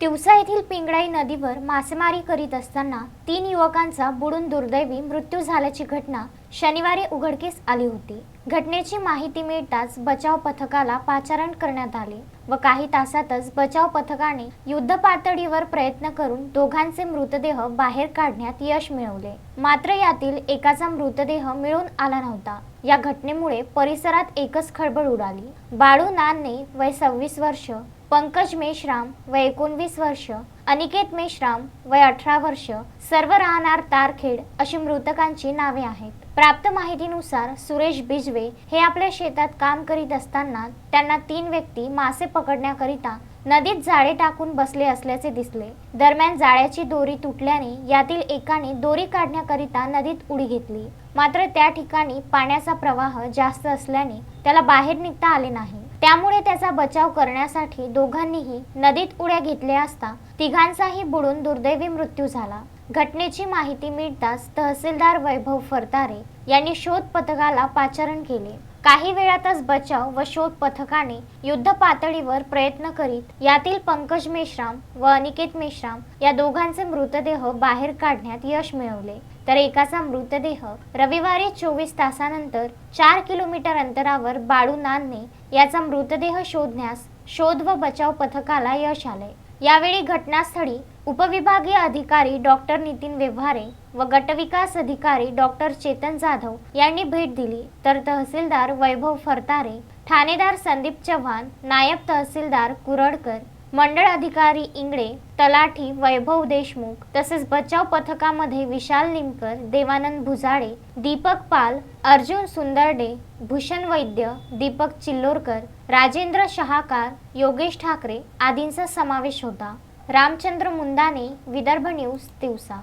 तिवसा येथील पिंगळाई नदीवर मासेमारी करीत असताना तीन युवकांचा बुडून दुर्दैवी मृत्यू झाल्याची घटना शनिवारी उघडकीस आली होती. घटनेची माहिती मिळताच बचाव पथकाला पाचारण करण्यात आले व काही तासातच बचाव पथकाने युद्ध पातळीवर प्रयत्न करून दोघांचे मृतदेह बाहेर काढण्यात यश मिळवले. मात्र यातील एकाचा मृतदेह मिळून आला नव्हता. या घटनेमुळे परिसरात एकच खळबळ उडाली. बाळू नानने वय सव्वीस वर्ष पंकज मेश्राम वय एकोणवीस वर्ष अनिकेत मेश्राम वय अठरा वर्ष सर्व राहणार तारखेड अशी मृतकांची नावे आहेत. प्राप्त माहितीनुसार सुरेश बिजवे हे आपल्या शेतात काम करीत असताना त्यांना तीन व्यक्ती मासे पकडण्याकरिता नदीत जाळे टाकून बसले असल्याचे दिसले. दरम्यान जाळ्याची दोरी तुटल्याने यातील एकाने दोरी काढण्याकरिता नदीत उडी घेतली. मात्र त्या ठिकाणी पाण्याचा प्रवाह जास्त असल्याने त्याला बाहेर निघता आले नाही. त्यामुळे त्याचा बचाव करण्यासाठी दोघांनीही नदीत उड्या घेतल्या असता तिघांचाही बुडून दुर्दैवी मृत्यू झाला. घटनेची माहिती मिळताच तहसीलदार वैभव फरतारे यांनी शोध पथकाला पाचारण केले. काही वेळातच बचाव व शोध पथकाने युद्ध पातळीवर प्रयत्न करीत यातील पंकज मेश्राम व अनिकेत मेश्राम या दोघांचे मृतदेह बाहेर काढण्यात यश मिळवले. तर एकाचा मृतदेह रविवारी चोवीस तासानंतर चार किलोमीटर अंतरावर बाळू नानने याचा मृतदेह शोधण्यास शोध व बचाव पथकाला यश आले. यावेळी घटनास्थळी उपविभागीय अधिकारी डॉक्टर नितीन व्यवहारे व गटविकास अधिकारी डॉक्टर चेतन जाधव यांनी भेट दिली. तर तहसीलदार वैभव फरतारे ठाणेदार संदीप चव्हाण नायब तहसीलदार कुरडकर मंडळ अधिकारी इंगळे तलाठी वैभव देशमुख तसेच बचाव पथकामध्ये विशाल निमकर देवानंद भुजाडे दीपक पाल अर्जुन सुंदरडे भूषण वैद्य दीपक चिल्लोरकर राजेंद्र शहाकार योगेश ठाकरे आदींचा समावेश होता. रामचंद्र मुंदाने विदर्भ न्यूज दिवसा